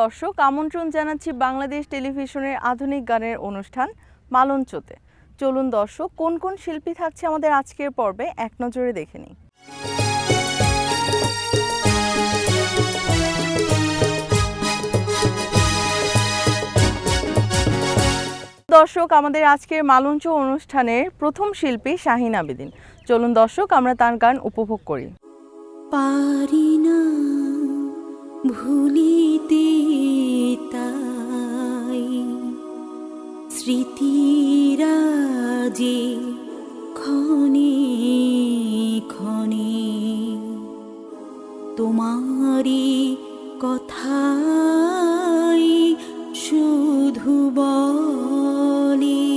দর্শক, আমন্ত্রণ জানাচ্ছি বাংলাদেশ টেলিভিশনের আধুনিক গানের অনুষ্ঠান মালঞ্চতে। চলুন দর্শক, কোন কোন শিল্পী থাকছে আমাদের আজকের পর্বে এক নজরে দেখে নিই। দর্শক, আমাদের আজকের মালঞ্চ অনুষ্ঠানের প্রথম শিল্পী শাহিন আবেদিন। চলুন দর্শক, আমরা তার গান উপভোগ করি। পারি না। ভুলিতে তাই স্মৃতিরাজে ক্ষণে ক্ষণে তোমারি কথাই শুধু বলে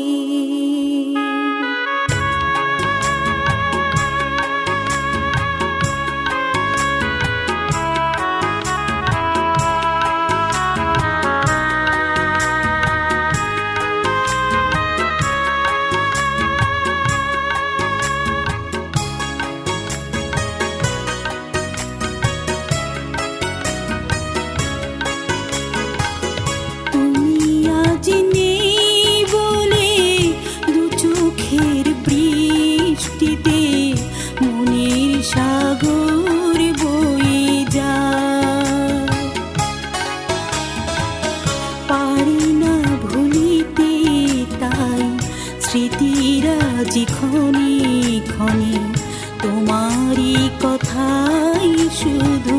ক্ষণে তোমারই কথাই শুধু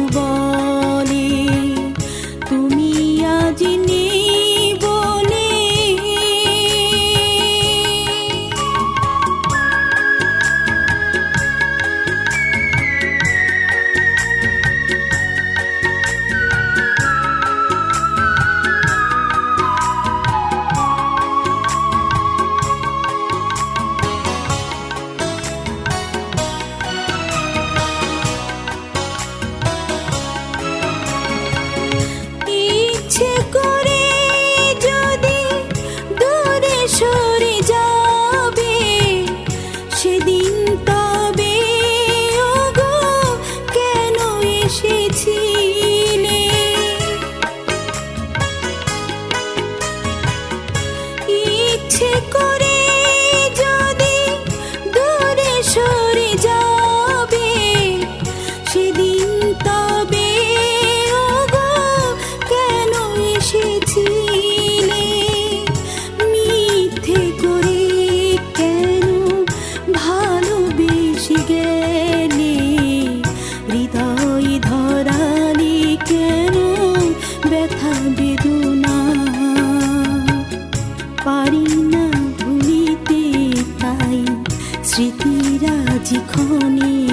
যেখানে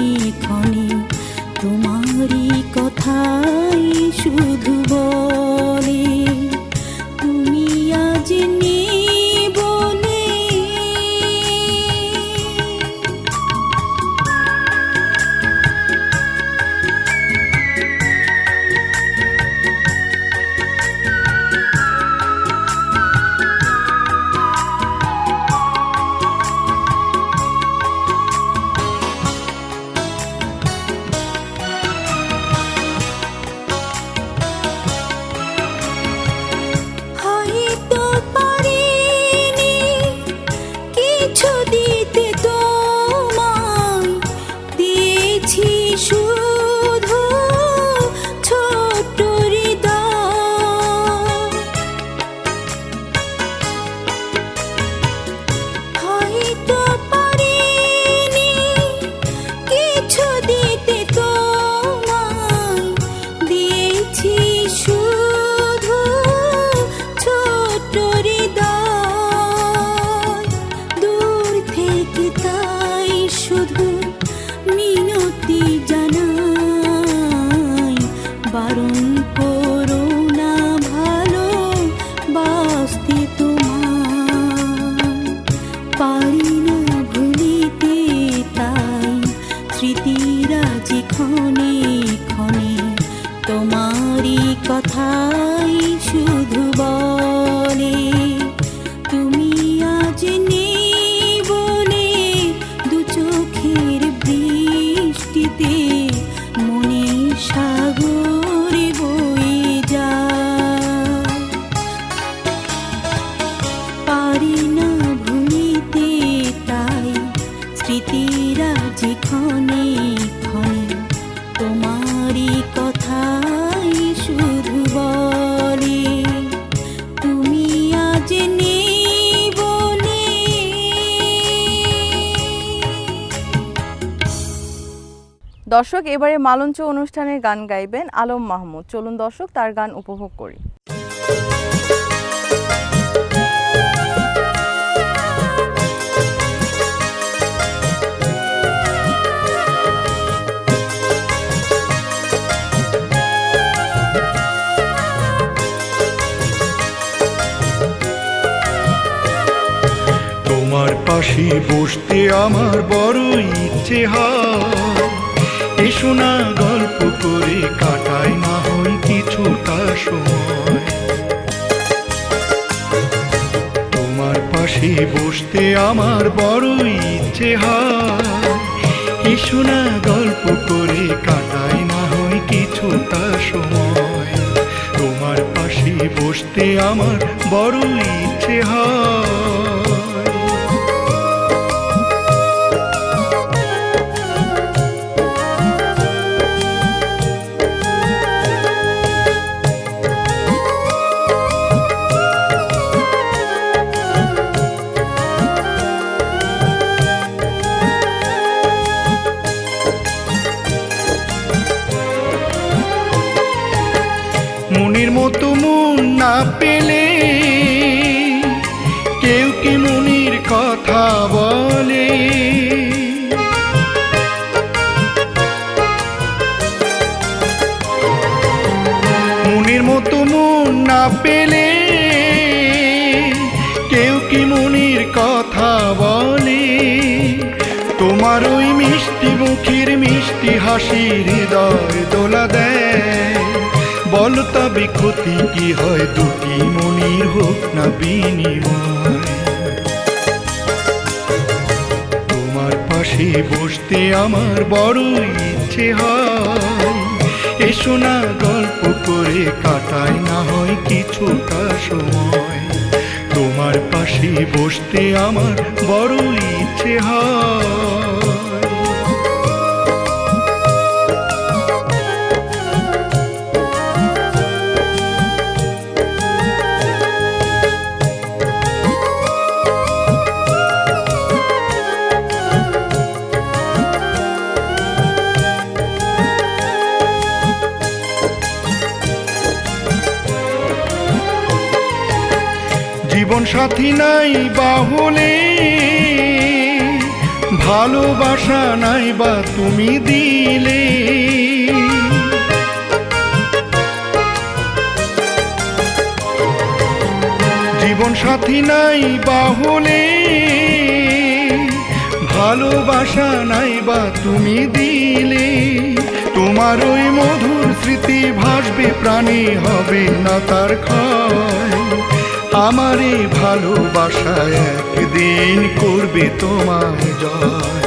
দর্শক, এবারে মালঞ্চ অনুষ্ঠানের গান গাইবেন আলম মাহমুদ। চলুন দর্শক, তার গান উপভোগ করি। তোমার পাশে বসতে আমার বড় ইচ্ছে হয়। আমার বড় ইচ্ছে হয়। না গল্প করে কাটাই, না হয় কিছুটা সময়। তোমার পাশে বসতে আমার বড় ইচ্ছে হয়। মতো মন না পেলে কেউ কি মনির কথা বলে? মনের মতো মন না পেলে কেউ কি মনির কথা বলে? তোমার ওই মিষ্টি মুখের মিষ্টি হাসি হৃদয় দোলা দেয়। বল তবে ক্ষতি কি হয় দুটি মনির হোক না বিনিময়? তোমার পাশে বসতে আমার বড় ইচ্ছে হয়। এসো না গল্প করে কাটায় না হয় কিছুটা সময়। তোমার পাশে বসতে আমার বড় ইচ্ছে হয়। জীবন সাথী নাই বাহলে। ভালোবাসা নাই বা তুমি দিলে। জীবন সাথী নাই বাহলে। ভালোবাসা নাই বা তুমি দিলে। তোমার ওই মধুর স্মৃতি ভাসবে, প্রাণী হবে না তার ক্ষয়। আমার ভালোবাসা একদিন করবে তোমার জয়।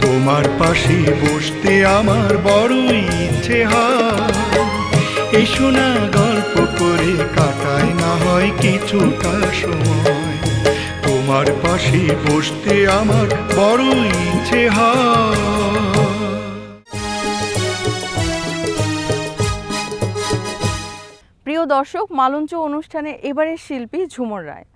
তোমার পাশে বসতে আমার বড় ইচ্ছে হয়। এসো না গল্প করে কাটায় না হয় কিছুটা সময়। তোমার পাশে বসতে আমার বড় ইচ্ছে হয়। প্রিয় দর্শক মালঞ্চ অনুষ্ঠানে এবারের শিল্পী ঝুমর রায়।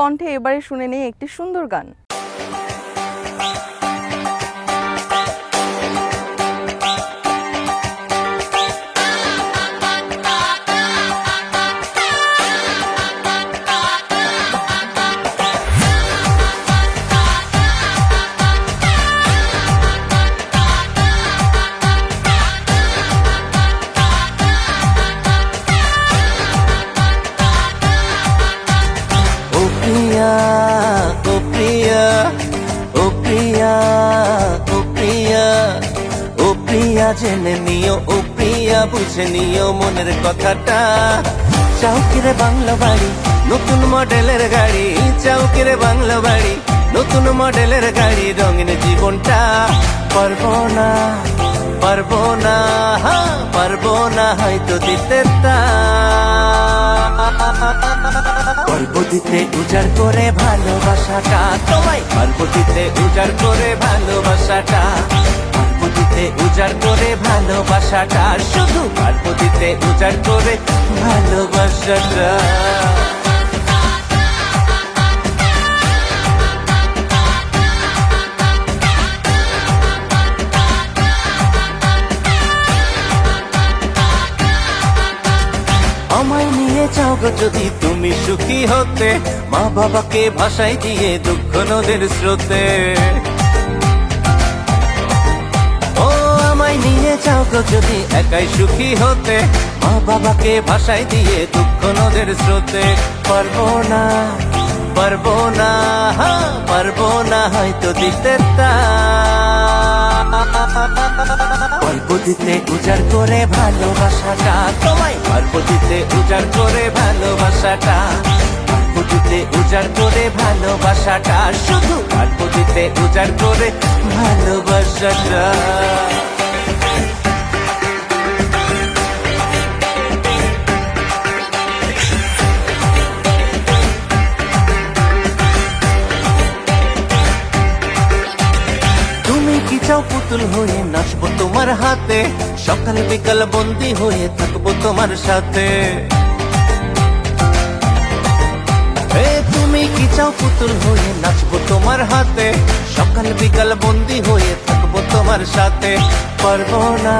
কণ্ঠে এবারে শুনে নেই একটি সুন্দর গান। জেনে নিও, ও প্রিয়া, বুঝে নিও মনের কথাটা। চাউকিরে বাংলা বাড়ি? নতুন মডেলের গাড়ি। চাউকিরে বাংলা বাড়ি? নতুন মডেলের গাড়ি, রঙিন জীবনটা। পারব না পারব না পারব না, হয়তো দিতে তা। উজাড় করে ভালোবাসাটা। তোমায় পর্বতীতে উজাড় করে ভালোবাসাটা। পর্বতীতে উজাড় করে ভালোবাসাটা। শুধু পর্বতীতে উজাড় করে ভালোবাসাটা। আমায় নিয়ে যাও গো যদি তুমি সুখী হতে, মা বাবাকে ভাষায় দিয়ে দুঃখ নদের স্রোতে। আমায় নিয়ে যাও গো যদি। একাই সুখী হতে মা বাবাকে ভাষায় দিয়ে দুঃখ নদের স্রোতে। পারব না পারব না হ্যাঁ, পারব না হয়তো দিতে তা। উজাড় করে ভালোবাসাটা তোমায়। পর্বতীতে উজাড় করে ভালোবাসাটা পর্বতীতে উজাড় করে ভালোবাসাটা শুধু পর্বতীতে উজাড় করে ভালোবাসাটা। পুতুল হয়ে নাচবো তোমার হাতে। সকাল বিকাল বন্দি হয়ে থাকব তোমার সাথে। তুমি কি চাও পুতুল হয়ে নাচবো তোমার হাতে? সকাল বিকাল বন্দি হয়ে থাকব তোমার সাথে। পারব না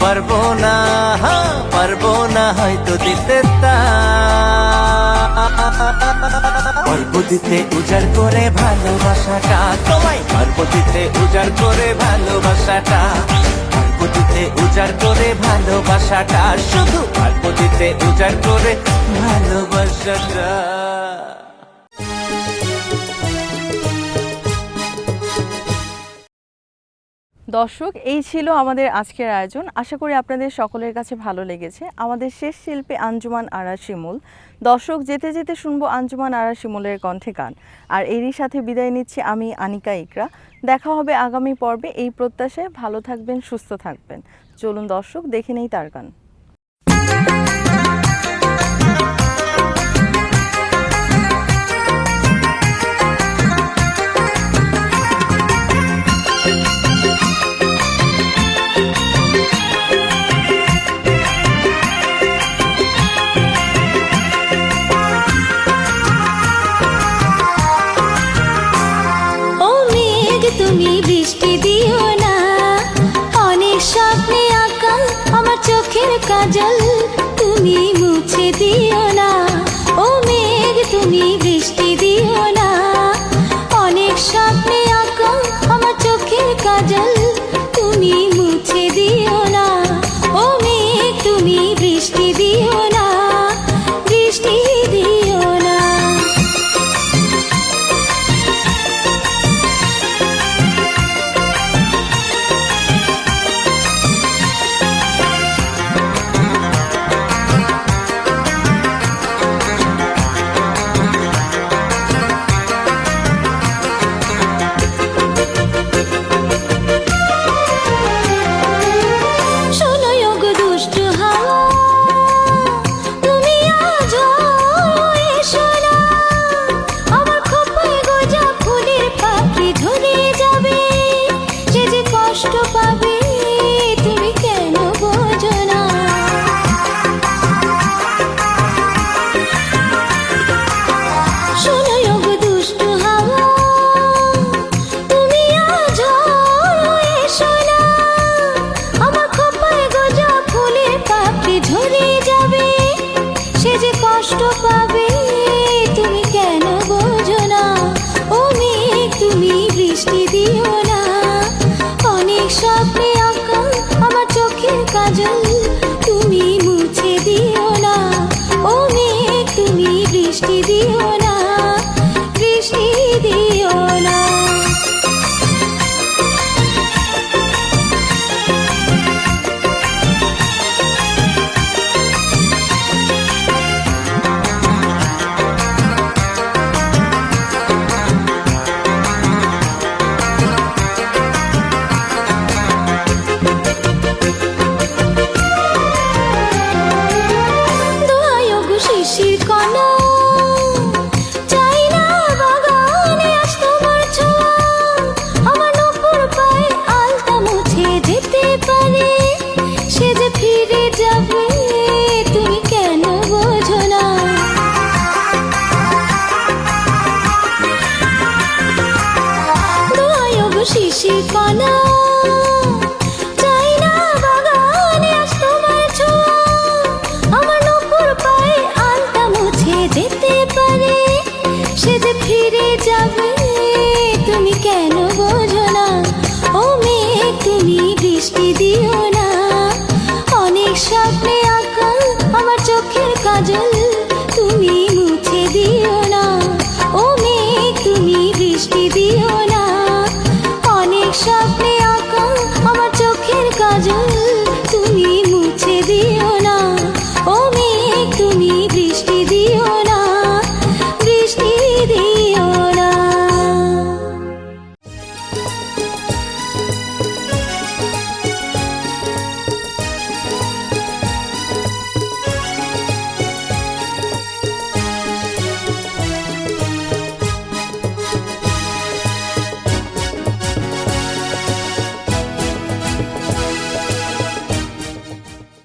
পারব না হ্যাঁ, পারব না হয়তো দিতে তা। পর্বতীতে উজাড় করে ভালোবাসাটা। তোমায় পর্বতীতে উজাড় করে ভালোবাসাটা। পর্বতীতে উজাড় করে ভালোবাসাটা। শুধু পর্বতীতে উজাড় করে ভালোবাসাটা। দর্শক, এই ছিল আমাদের আজকের আয়োজন। আশা করি আপনাদের সকলের কাছে ভালো লেগেছে। আমাদের শেষ শিল্পী আঞ্জুমান আরা শিমুল দর্শক, যেতে যেতে শুনব আঞ্জুমান আরা শিমুলের কণ্ঠে গান। আর এরই সাথে বিদায় নিচ্ছি আমি, আনিকা ইকরা। দেখা হবে আগামী পর্বে এই প্রত্যাশায়। ভালো থাকবেন, সুস্থ থাকবেন। চলুন দর্শক, দেখে নেই তার গান।